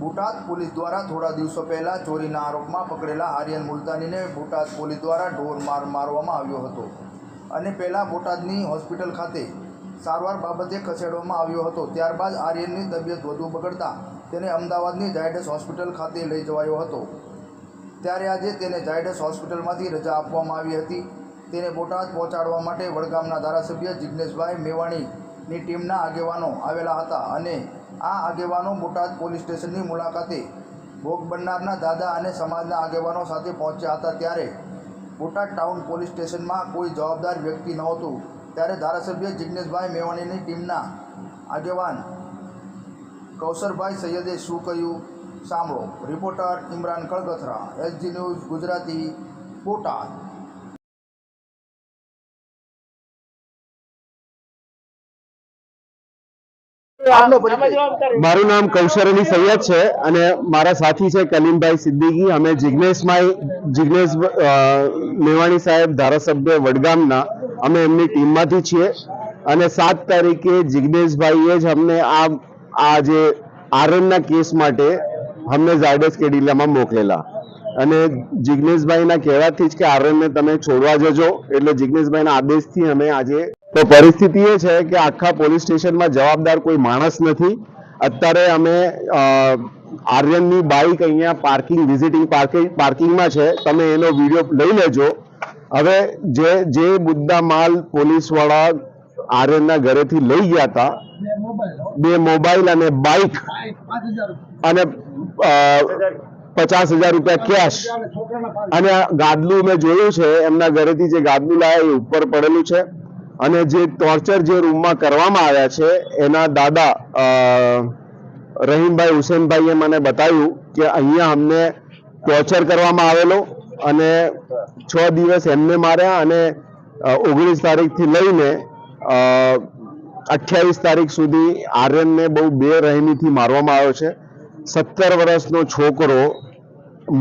Botad police દ્વારા થોડા દિવસો પહેલા ચોરીના આરોપમાં પકડેલા આર્યન મુલતાનીને બોટાદ પોલીસ દ્વારા ઢોર માર મારવામાં આવ્યો હતો. અને પહેલાં બોટાદની હોસ્પિટલ ખાતે સારવાર બાબતે ખસેડવામાં આવ્યો હતો. ત્યારબાદ આર્યનની તબિયત વધુ બગડતા તેને અમદાવાદની ઝાયડસ હોસ્પિટલ ખાતે લઈ જવાયો હતો. ત્યારે આજે તેને ઝાયડસ હોસ્પિટલમાંથી રજા આપવામાં આવી હતી. તેને બોટાદ પહોંચાડવા માટે વડગામના ધારાસભ્ય જિજ્ઞેશભાઈ મેવાણીની ટીમના આગેવાનો આવેલા હતા અને આ આગેવાનો બોટાદ પોલીસ સ્ટેશનની મુલાકાતે ભોગ બનનારના દાદા અને સમાજના આગેવાનો સાથે પહોંચ્યા હતા ત્યારે બોટાદ ટાઉન પોલીસ સ્ટેશનમાં કોઈ જવાબદાર વ્યક્તિ નહોતું. ત્યારે ધારાસભ્ય જિજ્ઞેશભાઈ મેવાણીની ટીમના આગેવાન કૌશરભાઈ સૈયદે શું કહ્યું? સાંભળો. Reporter Imran Kalgathara, SG news Gujarati, Botad. મારું નામ કૌશર અલી સૈયદ છે અને મારા સાથી છે કલીમભાઈ સિદ્દીકી. અમે જિગ્નેશભાઈ જિગ્નેશ મેવાણી સાહેબ ધારાસભ્ય વડગામના. અમે એમની ટીમમાંથી છીએ અને સાત તારીખે જિગ્નેશભાઈએ જ અમને આ આ જે આરએનના કેસ માટે અમને ઝાયડસ કેડિલામાં મોકલેલા. અને જિગ્નેશભાઈના કહેવાથી જ કે આરએનને તમે છોડવા જજો. એટલે જિગ્નેશભાઈના આદેશથી અમે આજે તો પરિસ્થિતિ એ છે કે આખા પોલીસ સ્ટેશનમાં જવાબદાર કોઈ માણસ નથી. અત્યારે અમે આર્યનની બાઇક અહીંયા પાર્કિંગ, વિઝિટિંગ પાર્કિંગ, પાર્કિંગમાં છે. તમે એનો વીડિયો લઈ લેજો. હવે જે જે મુદ્દા માલ પોલીસવાળા આર્યનના ઘરેથી લઈ ગયા હતા બે મોબાઈલ અને બાઇક અને પચાસ હજાર રૂપિયા કેશ. અને ગાદલું મેં જોયું છે, એમના ઘરેથી જે ગાદલું લાયા એ ઉપર પડેલું છે. અને જે ટોર્ચર જે રૂમમાં કરવામાં આવ્યા છે, એના દાદા રહીમભાઈ હુસેનભાઈએ મને બતાવ્યું કે અહીંયા અમને ટોર્ચર કરવામાં આવેલો અને છ દિવસ એમને માર્યા અને ઓગણીસ તારીખથી લઈને અઠ્યાવીસ તારીખ સુધી આર્યનને બહુ બેરહેમીથી મારવામાં આવ્યો છે. સત્તર વર્ષનો છોકરો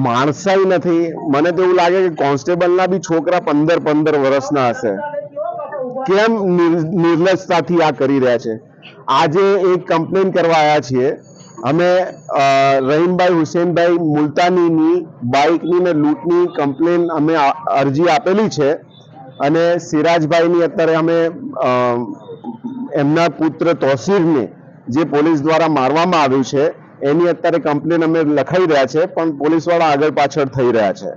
માણસાઈ નથી. મને તો એવું લાગે કે કોન્સ્ટેબલના બી છોકરા પંદર પંદર વર્ષના હશે. કેમ નિર- નિર્લજતાથી આ કરી રહ્યા છે? આજે એક કમ્પ્લેન કરવા આવ્યા છીએ. અમે રહીમભાઈ, હુસેનભાઈ મુલતાનીની, બાઇકની ને લૂંટની કમ્પ્લેન અમે અરજી આપેલી છે અને સિરાજભાઈની અત્યારે અમે એમના પુત્ર તોસીરને જે પોલીસ દ્વારા મારવામાં આવ્યું છે, એની અત્યારે કમ્પ્લેન અમે લખાઈ રહ્યા છે, પણ પોલીસવાળા આગળ પાછળ થઈ રહ્યા છે.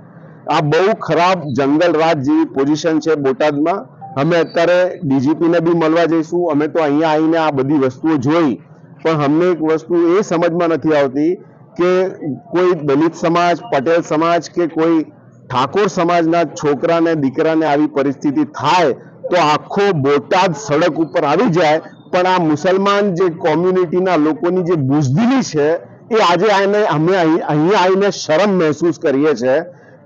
આ બહુ ખરાબ જંગલ રાજ જેવી પોઝિશન છે બોટાદમાં. અમે અત્યારે ડીજીપીને બી મળવા જઈશું. અમે તો અહીંયા આવીને આ બધી વસ્તુઓ જોઈ. પણ અમને એક વસ્તુ એ સમજમાં નથી આવતી કે કોઈ દલિત સમાજ, પટેલ સમાજ કે કોઈ ઠાકોર સમાજના છોકરાને, દીકરાને આવી પરિસ્થિતિ થાય તો આખો બોટાદ સડક ઉપર આવી જાય. પણ આ મુસલમાન જે કોમ્યુનિટીના લોકોની જે બુઝદિલી છે એ આજે આને અમે અહીંયા આવીને શરમ મહેસૂસ કરીએ છીએ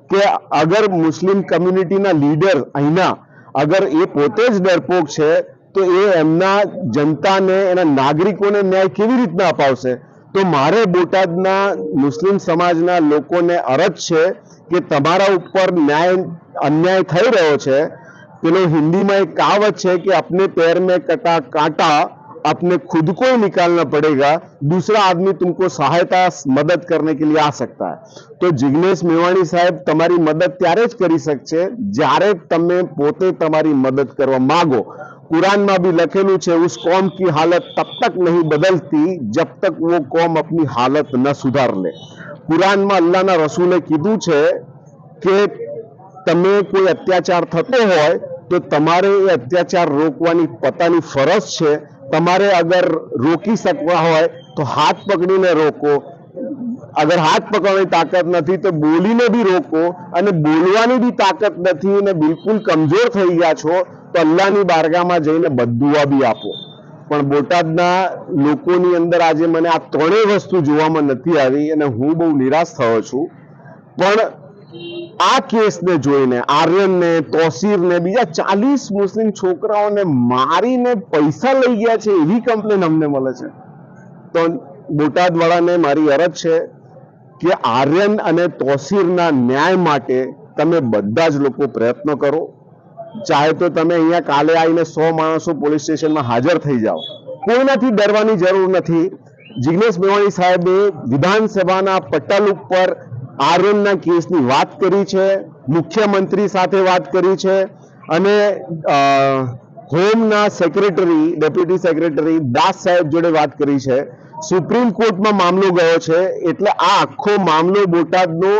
કે અગર મુસ્લિમ કમ્યુનિટીના લીડર અહીંના અગર એ પોતે જ ડરપોક છે, તો એ એમના જનતાને, એના નાગરિકોને ન્યાય કેવી રીતના અપાવશે? તો મારે બોટાદના મુસ્લિમ સમાજના લોકોને અરજ છે કે તમારા ઉપર ન્યાય, અન્યાય થઈ રહ્યો છે. પેલો હિન્દીમાં એક કહાવત છે કે, અપને પેર મેં કટા કાંટા अपने खुद को ही निकालना पड़ेगा दूसरा आदमी तुमको सहायता मदद करने के लिए आ सकता है તો જિગ્નેશ મેવાણી સાહેબ તમારી મદદ ત્યારે જ કરી શકશે જ્યારે તમે પોતે તમારી મદદ કરવા માંગો कुरान भी लखेलू છે उस कौम की हालत तब तक नहीं बदलती जब तक वो कौम अपनी हालत न सुधार ले કુરાનમાં અલ્લાહના રસૂલે કીધું છે કે તમે કોઈ અત્યાચાર થતો હોય તો તમારે એ અત્યાચાર રોકવાની પોતાની ફરજ છે તમારે અગર રોકી શકવા હોય તો હાથ પકડીને રોકો. અગર હાથ પકડવાની તાકાત નથી તો બોલીને બી રોકો અને બોલવાની બી તાકાત નથી અને બિલકુલ કમજોર થઈ ગયા છો તો અલ્લાહની બારગામાં જઈને બધુઆ બી આપો. પણ બોટાદના લોકોની અંદર આજે મને આ ત્રણેય વસ્તુ જોવામાં નથી આવી અને હું બહુ નિરાશ થયો છું. પણ આ કેસને જોઈને આર્યનને, તોસીરને, બીજા ચાલીસ મુસ્લિમ છોકરાઓને મારીને પૈસા લઈ ગયા છે એવી કમ્પ્લેન અમને મળે છે. તો બોટાદવાળાને મારી અરજ છે કે આર્યન અને તોસીરના ન્યાય માટે તમે બધા જ લોકો પ્રયત્ન કરો. ચાહે તો તમે અહીંયા કાલે આવીને સો માણસો પોલીસ સ્ટેશનમાં હાજર થઈ જાઓ. કોઈનાથી ડરવાની જરૂર નથી. જિગ્નેશ મેવાણી સાહેબે વિધાનસભાના પટલ ઉપર આર્યનના કેસની વાત કરી છે, મુખ્યમંત્રી સાથે વાત કરી છે, અને હોમના સેક્રેટરી, ડેપ્યુટી સેક્રેટરી દાસ સાહેબ જોડે વાત કરી છે. સુપ્રીમ કોર્ટમાં મામલો ગયો છે, એટલે આ આખો મામલો બોટાદનો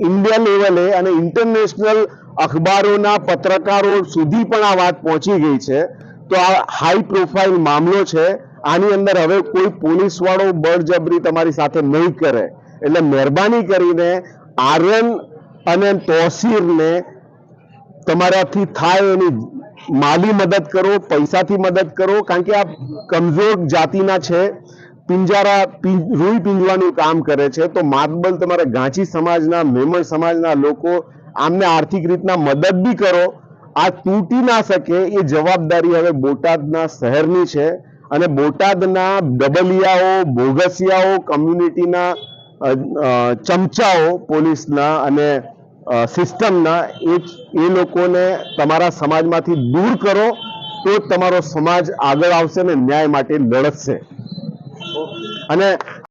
ઇન્ડિયા લેવલે અને ઇન્ટરનેશનલ અખબારોના પત્રકારો સુધી પણ આ વાત પહોંચી ગઈ છે. તો આ હાઈ પ્રોફાઇલ મામલો છે. આની અંદર હવે કોઈ પોલીસ વાળો બળજબરી તમારી સાથે નહીં કરે. એટલે મહેરબાની કરીને આર્યન અને તોસીરને તમારાથી થાય એની માલી મદદ કરો, પૈસાથી મદદ કરો, કારણ કે આ કમજોર જાતિના છે. પિંજારા રૂઈ પીંજવાનું કામ કરે છે. તો માતબલ તમારા ગાંચી સમાજના, મેમણ સમાજના લોકો આમને આર્થિક રીતના મદદ બી કરો. આ તૂટી ના શકે એ જવાબદારી હવે બોટાદના શહેરની છે. અને બોટાદના ડબલિયાઓ, બોગસિયાઓ, કમ્યુનિટીના ચમચાઓ પોલીસના અને સિસ્ટમના એ એ લોકોને તમારા સમાજમાંથી દૂર કરો તો તમારો સમાજ આગળ આવશે ને ન્યાય માટે લડશે અને